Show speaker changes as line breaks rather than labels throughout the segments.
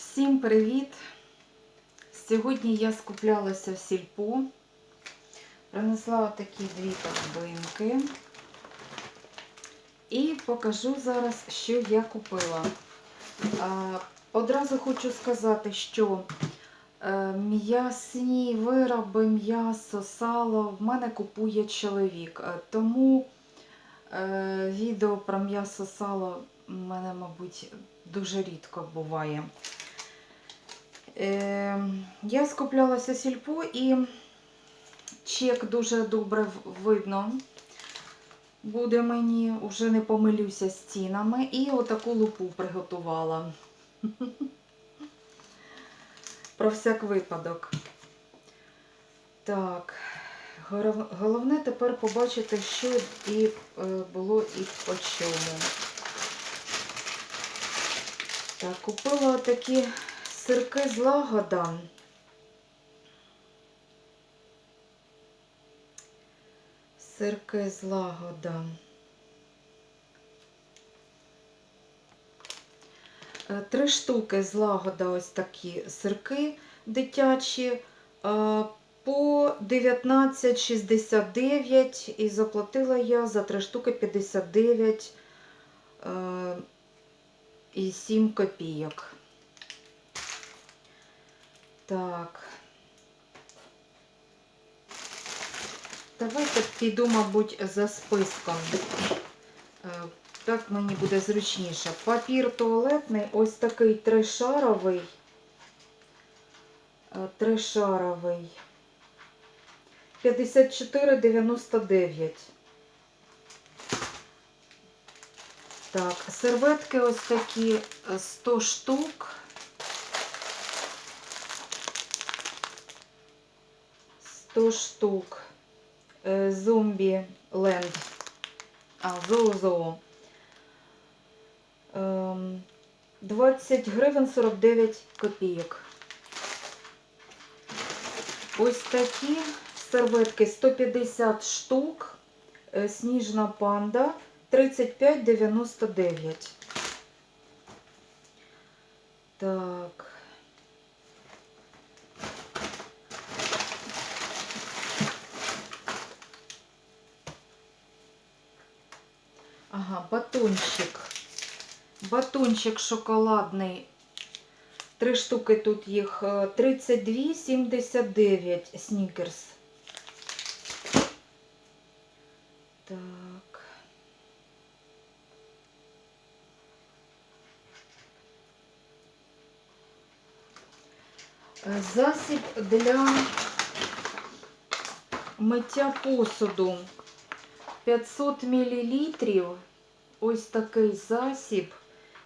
Всім привіт! Сьогодні я скуплялася в сільпо. Принесла такі дві торбинки. І покажу зараз, що я купила. Одразу хочу сказати, що е, м'ясні вироби, м'ясо, сало в мене купує чоловік. Е, Тому е, відео про м'ясо, сало в мене, мабуть, дуже рідко буває. Е, я скуплялася сільпо і чек дуже добре видно. Буде мені, вже не помилюся з цінами. І отаку лупу приготувала. Про всяк випадок. Так, головне тепер побачити, що і е, було і по чому. Так, купила такі сирки з лагода. Сирки лагода. Е, Три штуки з лагода ось такі сирки дитячі. е, По 19,69 і заплатила я за три штуки 59 е, і 7 копійок. Так. Давайте піду, мабуть, за списком. Е, Так мені буде зручніше. Папір туалетний, ось такий тришаровий. Е, Тришаровий. 54,99. Так, серветки ось такі е, 100 штук. 100 штук. Е, Зомбі ленд. А, зоо-зоо. Ем, 20 гривень 49 копійок. Ось такі серветки 150 штук. Е, Сніжна панда 35,99. Так. Ага, батончик. Батончик шоколадний. Три штуки тут їх. е, 32,79 снікерс. Так. Е, Засіб для миття посуду. 500 мл. Ось такий засіб.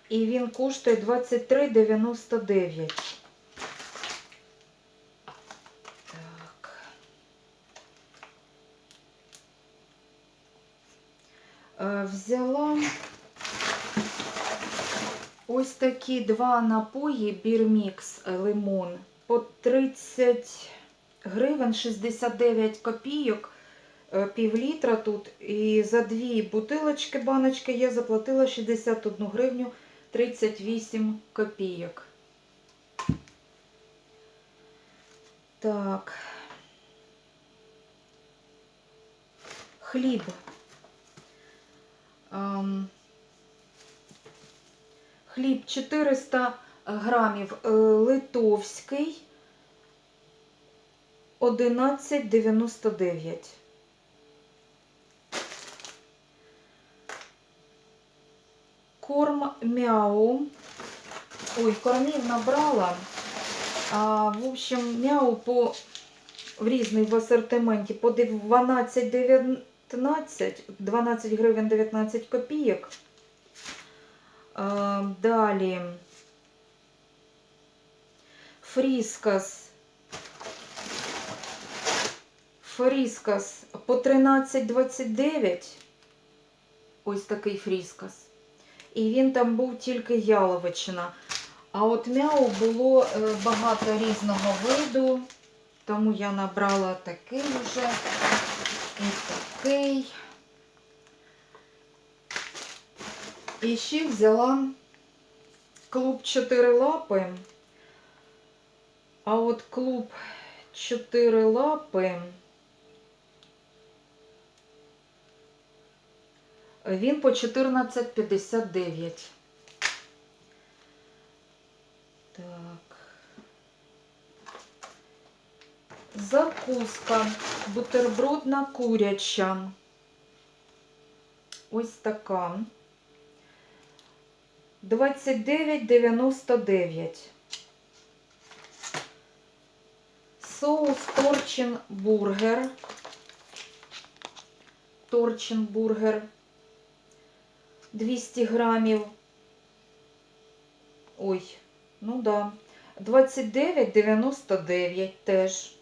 І він коштує 23,99. Так. Е, Взяла ось такі два напої Бірмікс лимон по 30 гривень 69 копійок пів літра тут. І за дві бутилочки, баночки я заплатила 61 гривню 38 копійок. Так. Хліб. Ам, Хліб 400 грамів е, литовський 11,99. Корм мяу. Ой, кормів набрала. А, в общем, мяу по в різний в асортименті по 12,19, 12 гривень 19 копійок. А, далі. Фріскас. Фріскас по 13,29. Ось такий фріскас. І він там був тільки яловичина. А от мяу було е, багато різного виду, тому я набрала такий вже і такий. І ще взяла клуб 4 лапи А от клуб 4 лапи. Він по 14,59. Так. Закуска бутербродна куряча. Ось така. 29,99. Соус торчин бургер. Торчин бургер. 200 грамів. Ой, ну да. 29,99 теж.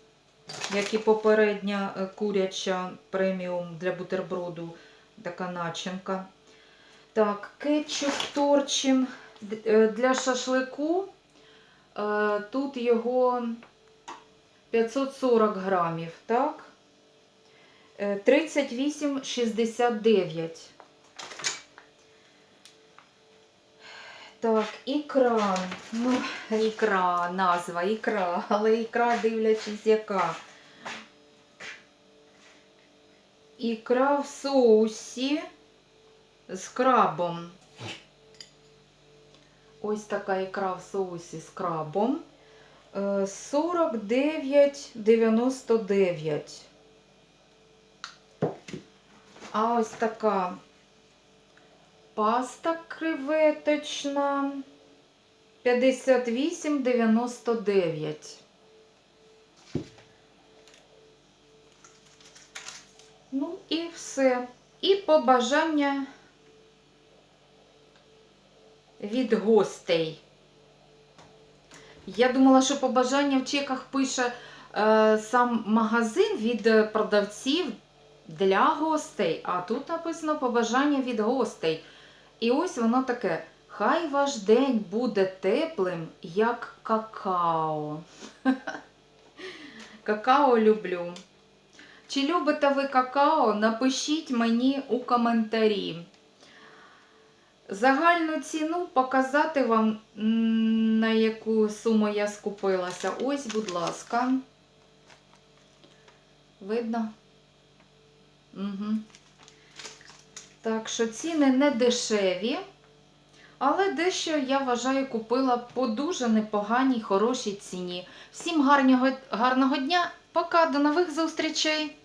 Як і попередня е, куряча преміум для бутерброду. Така начинка. Так, кетчуп торчин е, для шашлику. Е, Тут його 540 грамів, так? Е, 38,69. Так, ікра. Ну, ікра, назва, ікра, але ікра, дивлячись, яка. Ікра в соусі з крабом. Ось така ікра в соусі з крабом. Е, 49,99. А ось така паста креветочна 58,99. Ну і все. І побажання від гостей. Я думала, що побажання в чеках пише е, сам магазин від продавців для гостей, а тут написано побажання від гостей. І ось воно таке. Хай ваш день буде теплим, як какао. Какао люблю. Чи любите ви какао? Напишіть мені у коментарі. Загальну ціну показати вам, на яку суму я скупилася. Ось, будь ласка. Видно? Угу. Так що ціни не дешеві, але дещо, я вважаю, купила по дуже непоганій, хорошій ціні. Всім гарного, гарного дня. Пока, до нових зустрічей!